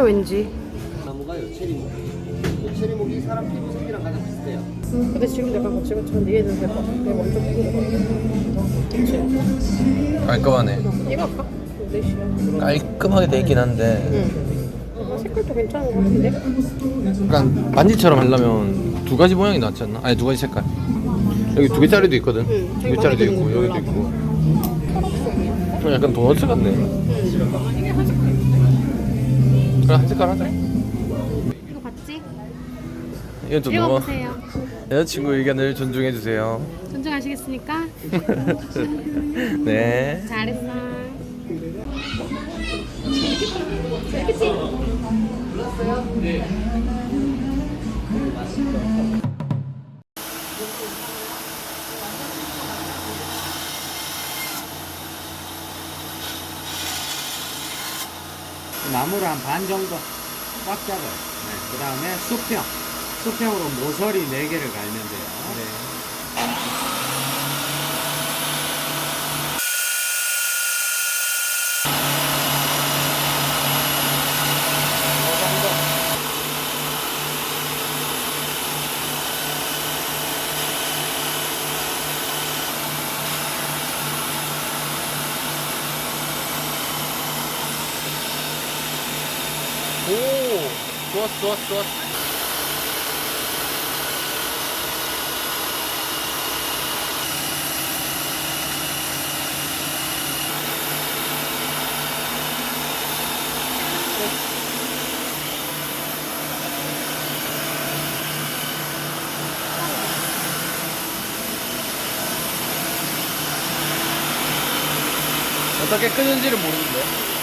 뭐지? 나무가요 체리목. 이 체리목이 사람 피부 색이랑 가장 비슷해요. 음, 근데 지금 약간 거칠거칠한데 얘는 대박. 얘 완전 부드러워. 그치? 깔끔하네. 이거 할까? 네 시야. 깔끔하게 돼 있긴 한데 응. 아, 색깔도 괜찮은 것 같은데? 약간 반지처럼 하려면 두 가지 모양이 낫지 않나? 아니 두 가지 색깔. 여기 두 개짜리도 있거든. 응, 두 개짜리도 있고 여기도 있고. 좀 약간 도넛 같네. 그래 한 색깔 하자. 이거 봤지? 이건 좀 너무 읽어보세요. 여자친구 의견을 존중해 주세요. 존중하시겠습니까? 네. 잘했어. 나무를 한 반 정도 꽉 잡아요. 네. 그 다음에 수평. 수평으로 모서리 4개를 갈면 돼요. 오, 좋았어, 좋았어, 좋았어. 어떻게 끄는지를 모르는데.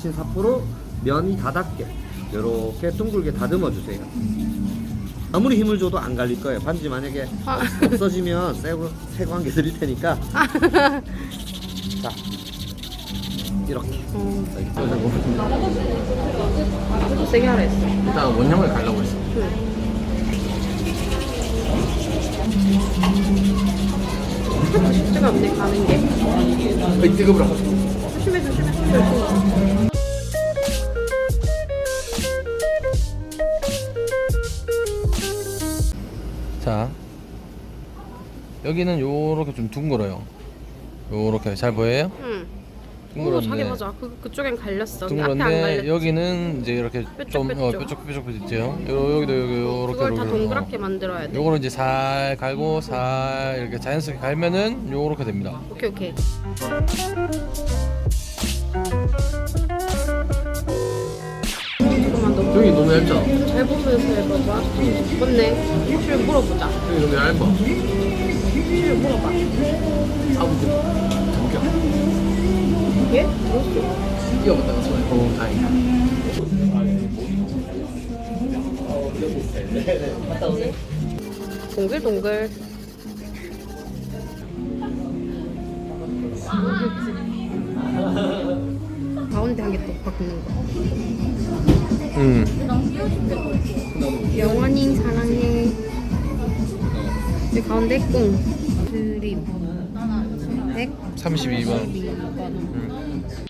거친 사포로 면이 다 닿게 이렇게 둥글게 다듬어 주세요. 아무리 힘을 줘도 안 갈릴 거예요. 반지 만약에 없어지면 새거 새거 한 개 드릴 테니까 자 이렇게 좀 세게 하라 했어. 일단 원형을 가려고 했어. 생각보다 쉽지가 않네, 가는 게. 이 뜨거워라. 조심해, 조심해, 조심해. 여기는 요렇게 좀 둥글어요. 요렇게 잘 보여요? 응. 오, 둥그런데. 자기 맞아. 그, 그쪽엔 갈렸어. 근데 앞에 안 둥그런데. 여기는 이제 이렇게 좀 뾰족뾰족. 어, 뾰족뾰족 있죠. 요, 여기도 여기 요렇게 그걸 다 요렇게, 동그랗게 어. 만들어야 돼. 요거를 이제 살 갈고 살 이렇게 자연스럽게 갈면은 요렇게 됩니다. 오케이, 오케이. 잠깐만, 너 여기 너무 얇잖아. 잘 보면서 해봐봐. 맞네. 실을 물어보자. 여기 너무 얇아. 실을 물어봐. 아무튼 잠겨. 이게? 끼워봤다가 손에 어 다행이다. 동글동글. 가운데 한 개 또 바꾸는 거. 음. 영원히 사랑해. 이 가운데 꿍. 32번. 음.